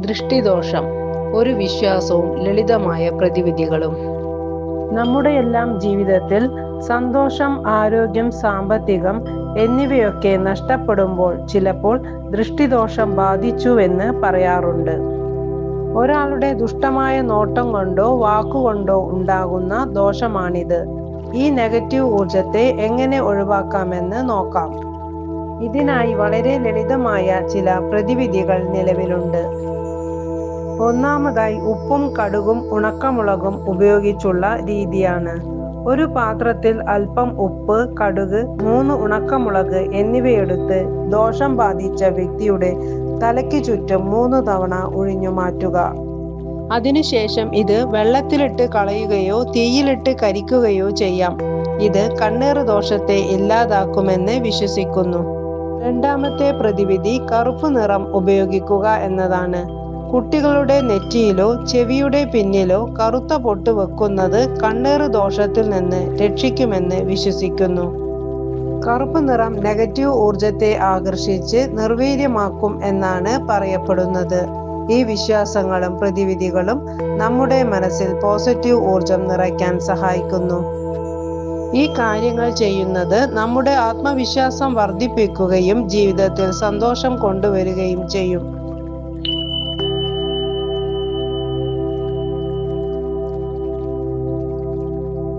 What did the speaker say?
ദൃഷ്ടിദോഷം ഒരു വിശ്വാസവും ലളിതമായ പ്രതിവിധികളും. നമ്മുടെ എല്ലാം ജീവിതത്തിൽ സന്തോഷം ആരോഗ്യം സാമ്പത്തികം എന്നിവയൊക്കെ നഷ്ടപ്പെടുമ്പോൾ ചിലപ്പോൾ ദൃഷ്ടിദോഷം ബാധിച്ചുവെന്ന് പറയാറുണ്ട്. ഒരാളുടെ ദുഷ്ടമായ നോട്ടം കൊണ്ടോ വാക്കുകൊണ്ടോ ഉണ്ടാകുന്ന ദോഷമാണിത്. ഈ നെഗറ്റീവ് ഊർജത്തെ എങ്ങനെ ഒഴിവാക്കാമെന്ന് നോക്കാം. ഇതിനായി വളരെ ലളിതമായ ചില പ്രതിവിധികൾ നിലവിലുണ്ട്. ഒന്നാമതായി ഉപ്പും കടുകും ഉണക്കമുളകും ഉപയോഗിച്ചുള്ള രീതിയാണ്. ഒരു പാത്രത്തിൽ അല്പം ഉപ്പ് കടുക് മൂന്ന് ഉണക്കമുളക് എന്നിവയെടുത്ത് ദോഷം ബാധിച്ച വ്യക്തിയുടെ തലയ്ക്ക് ചുറ്റും മൂന്ന് തവണ ഒഴിഞ്ഞു മാറ്റുക. അതിനുശേഷം ഇത് വെള്ളത്തിലിട്ട് കളയുകയോ തീയിലിട്ട് കരിക്കുകയോ ചെയ്യാം. ഇത് കണ്ണേറ് ദോഷത്തെ ഇല്ലാതാക്കുമെന്ന് വിശ്വസിക്കുന്നു. രണ്ടാമത്തെ പ്രതിവിധി കറുപ്പ് നിറം ഉപയോഗിക്കുക എന്നതാണ്. കുട്ടികളുടെ നെറ്റിയിലോ ചെവിയുടെ പിന്നിലോ കറുത്ത പൊട്ട് വെക്കുന്നത് കണ്ണേറ് ദോഷത്തിൽ നിന്ന് രക്ഷിക്കുമെന്ന് വിശ്വസിക്കുന്നു. കറുപ്പ് നിറം നെഗറ്റീവ് ഊർജത്തെ ആകർഷിച്ച് നിർവീര്യമാക്കും എന്നാണ് പറയപ്പെടുന്നത്. ഈ വിശ്വാസങ്ങളും പ്രതിവിധികളും നമ്മുടെ മനസ്സിൽ പോസിറ്റീവ് ഊർജം നിറയ്ക്കാൻ സഹായിക്കുന്നു. ഈ കാര്യങ്ങൾ ചെയ്യുന്നത് നമ്മുടെ ആത്മവിശ്വാസം വർദ്ധിപ്പിക്കുകയും ജീവിതത്തിൽ സന്തോഷം കൊണ്ടുവരികയും ചെയ്യും.